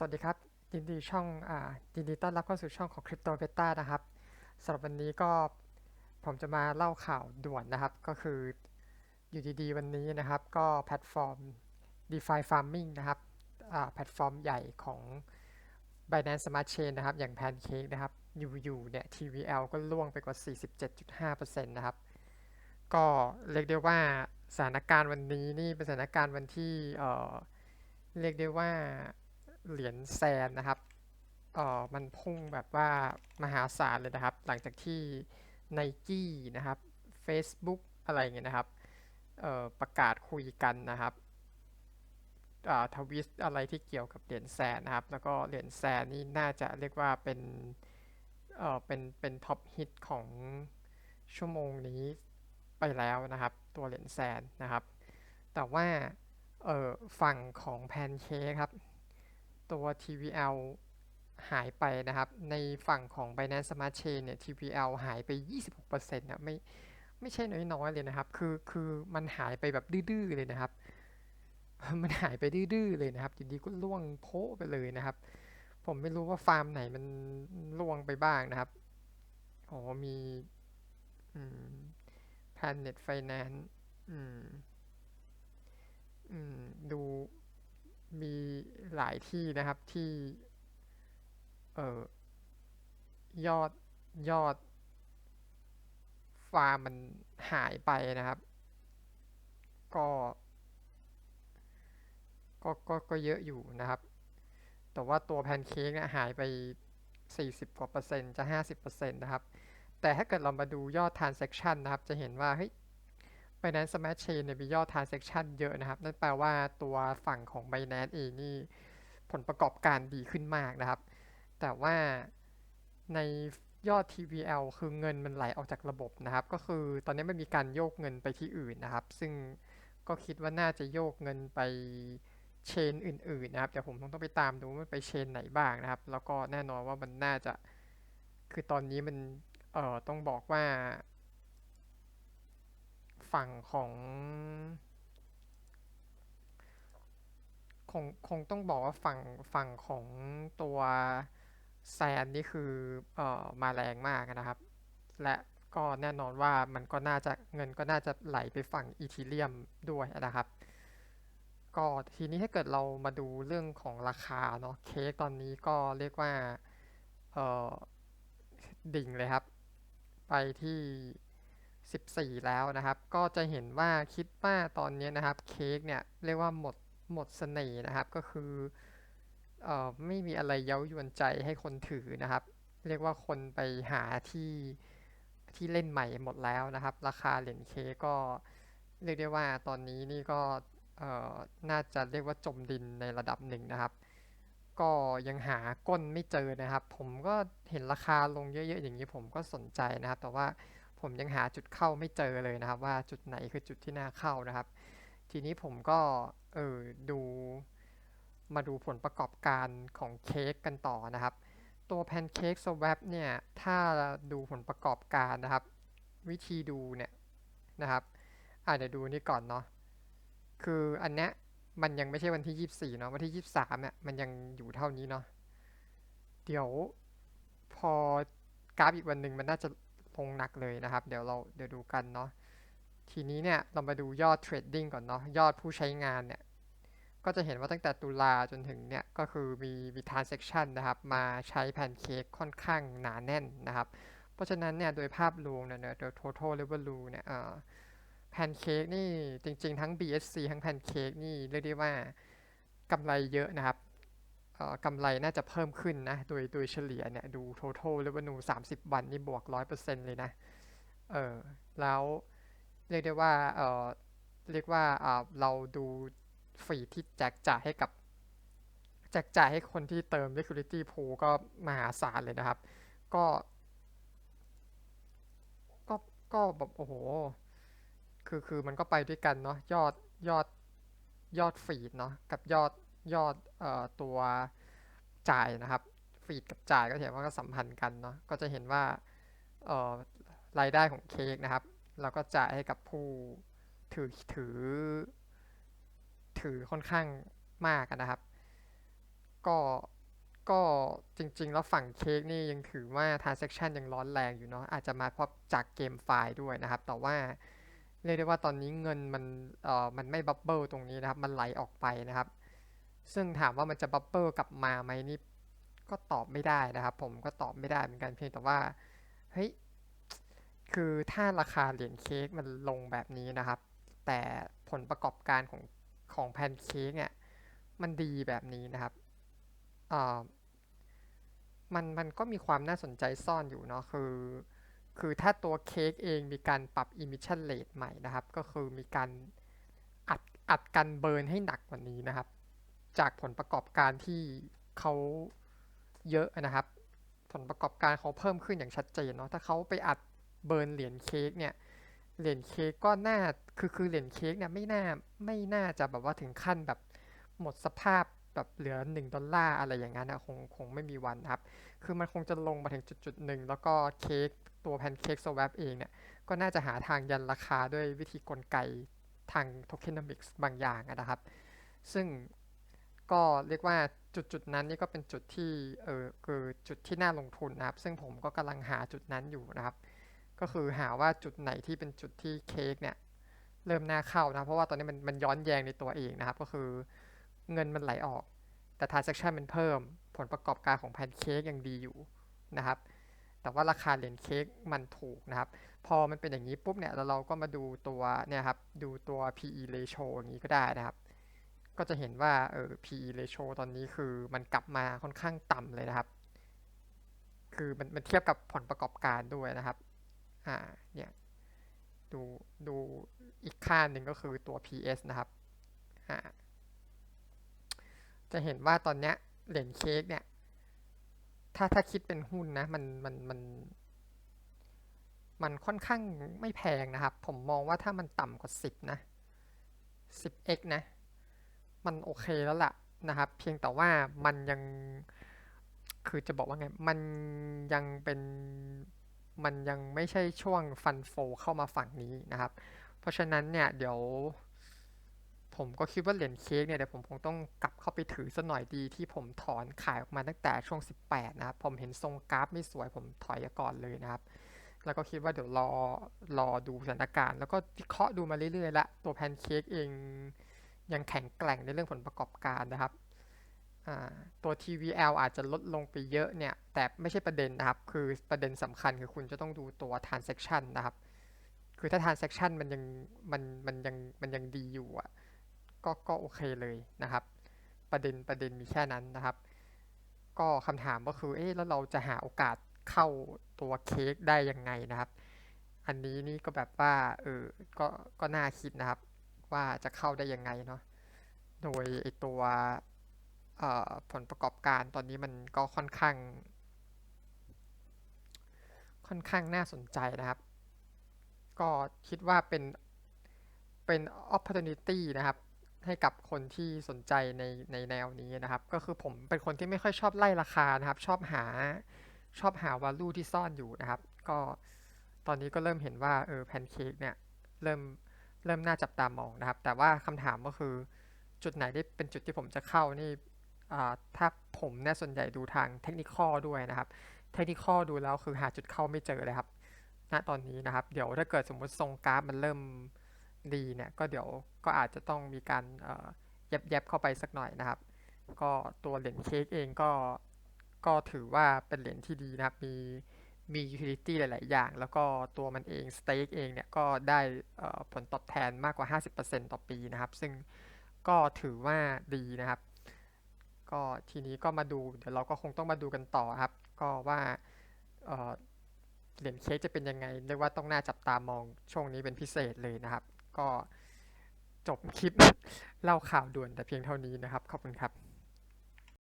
สวัสดีครับยินดีช่องอ่ายินดีต้อนรับเข้าสู่ช่องของ Crypto Beta นะครับสำหรับวันนี้ก็ผมจะมาเล่าข่าวด่วนนะครับ ก็คืออยู่ดีๆวันนี้นะครับ ก็แพลตฟอร์ม DeFi Farming นะครับอ่าแพลตฟอร์มใหญ่ของ Binance Smart Chain นะครับ อย่าง Pancake นะครับอยู่ๆเนี่ย TVL ก็ล่วงไปกว่า 47.5%นะครับ ก็เรียกได้ว่าสถานการณ์วันนี้นี่เป็นสถานการณ์วันที่เอ่อเรียกได้ว่า เหรียญแซนนะครับเอ่อมันพุ่งแบบว่ามหาศาลเลยนะครับ หลังจากที่ Nike นะครับ Facebook อะไรเงี้ยนะครับเอ่อประกาศคุยกันนะครับอ่าทวิตอะไรที่เกี่ยวกับเหรียญแซนนะครับ แล้วก็เหรียญแซนนี่น่าจะเรียกว่าเป็นเอ่อเป็นเป็นท็อปฮิตของชั่วโมงนี้ไปแล้วนะครับ ตัวเหรียญแซนนะครับ แต่ว่าเออฝั่งของแพนเค้กครับ ตัว TVL หายไปนะครับ ในฝั่งของ Binance Smart Chain เนี่ย TVL หายไป 26%นะไม่ไม่ใช่น้อยๆเลยนะครับ คือคือมันหายไปแบบดื้อๆเลยนะครับ มันหายไปดื้อๆเลยนะครับอยู่ดีก็ล่วงโพะไปเลยนะครับ ผมไม่รู้ว่าฟาร์มไหนมันล่วงไปบ้างนะครับอ๋อมีอืม Planet Finance อืม อืม ดู หลายที่นะครับที่เอ่อยอดยอด ฟาร์มมันหายไปนะครับ ก็ ก็ก็ก็เยอะอยู่นะครับ แต่ว่าตัวแพนเค้กเนี่ยหายไป 40 กว่าเปอร์เซ็นต์จะ 50เปอร์เซ็นต์นะครับ แต่ถ้าเกิดเรามาดูยอด transaction นะครับ จะเห็นว่าเฮ้ย Binance Smart Chain เนี่ยมียอด transaction เยอะนะครับ นั่นแปลว่าตัวฝั่งของ Binance เองนี่ ผลประกอบการดีขึ้นมากนะครับ แต่ว่าในยอด TVL คือเงินมันไหลออกจากระบบนะครับ ก็คือตอนนี้มันมีการโยกเงินไปที่อื่นนะครับ ซึ่งก็คิดว่าน่าจะโยกเงินไปเชนอื่นๆนะครับเดี๋ยวผมต้องไปตามดูว่ามันไปเชนไหนบ้างนะครับ แล้วก็แน่นอนว่ามันน่าจะ คือตอนนี้มัน เอ่อ ต้องบอกว่า ฝั่งของ คงคงต้องบอกว่าฝั่งฝั่งของตัวแซนนี่คือเอ่อมาแรงมากนะครับ และก็แน่นอนว่ามันก็น่าจะเงินก็น่าจะไหลไปฝั่งอีทีเรียมด้วยนะครับ ก็ทีนี้ถ้าเกิดเรามาดูเรื่องของราคาเนาะเค้กตอนนี้ก็เรียกว่าเอ่อดิ่งเลยครับ ไปที่ 14 แล้วนะครับ ก็จะเห็นว่าคิดว่าตอนนี้นะครับเค้กเนี่ยเรียกว่าหมด หมดเสน่ห์นะครับก็คือเออไม่มีอะไรเย้ายวนใจให้คนถือนะครับ เรียกว่าคนไปหาที่ที่เล่นใหม่หมดแล้วนะครับ ราคาเหรียญเคก็เรียกได้ว่าตอนนี้นี่ก็เออน่าจะเรียกว่าจมดินในระดับหนึ่งนะครับ ก็ยังหาก้นไม่เจอนะครับ ผมก็เห็นราคาลงเยอะๆอย่างนี้ผมก็สนใจนะครับ แต่ว่าผมยังหาจุดเข้าไม่เจอเลยนะครับ ว่าจุดไหนคือจุดที่น่าเข้านะครับ ทีนี้ผมก็เออดูมาดูผลประกอบการของเค้กกันต่อนะครับ ตัวแพนเค้กสว a p เนี่ยถ้าดูผลประกอบการนะครับ วิธีดูเนี่ยนะครับอาจจะเดี๋ยวดูนี่ก่อนเนาะคืออันเนี้ยมันยังไม่ใช่วันที่ 24เนาะวันที่ 23เนี่ยมันยังอยู่เท่านี้เนาะเดี๋ยวพอกราฟอีกวันหนึ่งมันน่าจะลงหนักเลยนะครับ เดี๋ยวเราเดี๋ยวดูกันเนาะ ทีนี้เนี่ยเรามาดูยอดเทรดดิ้งก่อนเนาะยอดผู้ใช้งานเนี่ย ก็จะเห็นว่าตั้งแต่ตุลาจนถึงเนี่ย ก็คือมีมี transaction นะครับ มาใช้แพนเค้กค่อนข้างหนาแน่นนะครับ เพราะฉะนั้นเนี่ย โดยภาพรวมเนี่ยโดย total revenue เนี่ยแพนเค้กนี่จริง ๆ ทั้ง BSC ทั้งแพนเค้กนี่เรียกได้ว่ากำไรเยอะนะครับกำไรน่าจะเพิ่มขึ้นนะ โดยโดยเฉลี่ยเนี่ย ดู total revenue 30 วันนี่บวก 100%เลยนะ เออแล้ว เรียกได้ว่าเออเรียกว่าเราดูฟรีที่แจกจ่ายให้กับแจกจ่ายให้คนที่เติม liquidity pool ก็มหาศาลเลยนะครับ ก็ ก็ก็แบบโอ้โห คือคือมันก็ไปด้วยกันเนาะยอดยอดยอดฟีดเนาะกับยอดยอดเอ่อตัวจ่ายนะครับฟีดกับจ่ายก็เห็นว่าก็สัมพันธ์กันเนาะก็จะเห็นว่าเอ่อรายได้ของเค้กนะครับ เราก็จ่ายให้กับผู้ถือถือ ถือค่อนข้างมากนะครับกก็ก็จริง ๆ แล้วฝั่งเค้กนี่ยังถือว่า transaction ยังร้อนแรงอยู่เนาะอาจจะมาเพราะจากเกมไฟล์ด้วยนะครับ แต่ว่าเรียกได้ว่าตอนนี้เงินมันเอ่อมันไม่บับเบิลตรงนี้นะครับ มันไหลออกไปนะครับ ซึ่งถามว่ามันจะบับเบิลกลับมาไหมนี่ก็ตอบไม่ได้นะครับ ผมก็ตอบไม่ได้เหมือนกันเพียงแต่ว่าเฮ้ย คือถ้าราคาเหรียญเค้กมันลงแบบนี้นะครับ แต่ผลประกอบการของของแพนเค้กเนี่ยมันดีแบบนี้นะครับอ่อมันมันก็มีความน่าสนใจซ่อนอยู่เนาะคือ คือถ้าตัวเค้กเองมีการปรับ emission rate ใหม่นะครับ ก็คือมีการอัดอัดกันเบิร์นให้หนักกว่านี้นะครับ จากผลประกอบการที่เขาเยอะนะครับ ผลประกอบการเขาเพิ่มขึ้นอย่างชัดเจนเนาะถ้าเขาไปอัด เบิร์นเหรียญเค้กเนี่ยเหรียญเค้กก็น่าคือคือเหรียญเค้กเนี่ยไม่น่าไม่น่าจะแบบว่าถึงขั้นแบบหมดสภาพแบบเหลือ 1 ดอลลาร์อะไรอย่างนั้นนะคงคงไม่มีวันนะครับ คือมันคงจะลงมาถึงจุดจุดหนึ่งแล้วก็เค้กตัวแพนเค้กสว a p เองเนี่ย ก็น่าจะหาทางยันราคาด้วยวิธีกลไกทางโทเคน o มิกส์บางอย่างนะครับ ซึ่งก็เรียกว่าจุดจุดนั้นนี่ก็เป็นจุดที่เออคือจุดที่น่าลงทุนนะครับ ซึ่งผมก็กำลังหาจุดนั้นอยู่นะครับ ก็คือหาว่าจุดไหนที่เป็นจุดที่เค้กเนี่ยเริ่มน่าเข้านะเพราะว่าตอนนี้มันมันย้อนแยงในตัวเองนะครับ ก็คือเงินมันไหลออก แต่ transaction มันเพิ่มผลประกอบการของแพนเค้กยังดีอยู่นะครับ แต่ว่าราคาเหรียญเค้กมันถูกนะครับ พอมันเป็นอย่างนี้ปุ๊บเนี่ยแล้วเราก็มาดูตัวเนี่ยครับดูตัว PE ratio อย่างนี้ก็ได้นะครับ ก็จะเห็นว่าเออ PE ratio ตอนนี้คือมันกลับมาค่อนข้างต่ำเลยนะครับ คือมันมันเทียบกับผลประกอบการด้วยนะครับ อ่าเนี่ยดูดูอีกค่าหนึ่งก็คือตัว PS นะครับอ่าจะเห็นว่าตอนเนี้ยเหรียญเค้กเนี่ย ถ้าถ้าคิดเป็นหุ้นนะ มันมันมันมันค่อนข้างไม่แพงนะครับ ผมมองว่าถ้ามันต่ำกว่า 10 นะ 10x นะ มันโอเคแล้วล่ะนะครับ เพียงแต่ว่ามันยัง คือจะบอกว่าไง มันยังเป็น มันยังไม่ใช่ช่วงฟันโฟเข้ามาฝั่งนี้นะครับ เพราะฉะนั้นเนี่ยเดี๋ยวผมก็คิดว่าเหรียญเค้กเนี่ยเดี๋ยวผมคงต้องกลับเข้าไปถือสัหน่อยดีที่ผมถอนขายออกมาตั้งแต่ช่วง 18 นะครับ ผมเห็นทรงกราฟไม่สวยผมถอยก่อนเลยนะครับ แล้วก็คิดว่าเดี๋ยวรอรอดูสถานการณ์ แล้วก็วิเคราะห์ดูมาเรื่อยๆละตัวแพนเค้กเองยังแข็งแกร่งในเรื่องผลประกอบการนะครับ ตัว TVL อาจจะลดลงไปเยอะเนี่ย แต่ไม่ใช่ประเด็นนะครับ คือประเด็นสำคัญคือคุณจะต้องดูตัว transaction นะครับ คือถ้า transaction มันยังมันมันยังมันยังดีอยู่อะก็ก็โอเคเลยนะครับ ประเด็นประเด็นมีแค่นั้นนะครับ ก็คำถามก็คือเอ๊ะแล้วเราจะหาโอกาสเข้าตัวเค้กได้ยังไงนะครับ อันนี้นี่ก็แบบว่าเออก็ก็น่าคิดนะครับ ว่าจะเข้าได้ยังไงเนาะโดยไอตัว ผลประกอบการตอนนี้มันก็ค่อนข้าง ค่อนข้างน่าสนใจนะครับ ก็คิดว่าเป็น เป็น opportunity นะครับ ให้กับคนที่สนใจในในแนวนี้นะครับ ก็คือผมเป็นคนที่ไม่ค่อยชอบไล่ราคานะครับ ชอบหาชอบหา value ที่ซ่อนอยู่นะครับ ก็ตอนนี้ก็เริ่มเห็นว่าเออแพนเค้กเนี่ยเริ่มเริ่มน่าจับตามองนะครับ แต่ว่าคำถามก็คือจุดไหนที่เป็นจุดที่ผมจะเข้านี่ ถ้าผมเนี่ยส่วนใหญ่ดูทางเทคนิคอด้วยนะครับ เทคนิคอดูแล้วคือหาจุดเข้าไม่เจอเลยครับ ณ ตอนนี้นะครับ เดี๋ยวถ้าเกิดสมมติทรงกราฟมันเริ่มดีเนี่ย ก็เดี๋ยวก็อาจจะต้องมีการแยบๆเข้าไปสักหน่อยนะครับ ก็ตัวเหรียญเค้กเองก็ ก็ถือว่าเป็นเหรียญที่ดีนะครับ มี มี utility หลาย ๆ อย่าง แล้วก็ตัวมันเอง stake เองเนี่ย ก็ได้ผลตอบแทนมากกว่า 50%ต่อปีนะครับ ซึ่งก็ถือว่าดีนะครับ ก็ทีนี้ก็มาดูเดี๋ยวเราก็คงต้องมาดูกันต่อครับ ก็ว่าเหรียญเค้กจะเป็นยังไงเรียกว่าต้องน่าจับตามองช่วงนี้เป็นพิเศษเลยนะครับ ก็จบคลิปเล่าข่าวด่วนแต่เพียงเท่านี้นะครับ ขอบคุณครับ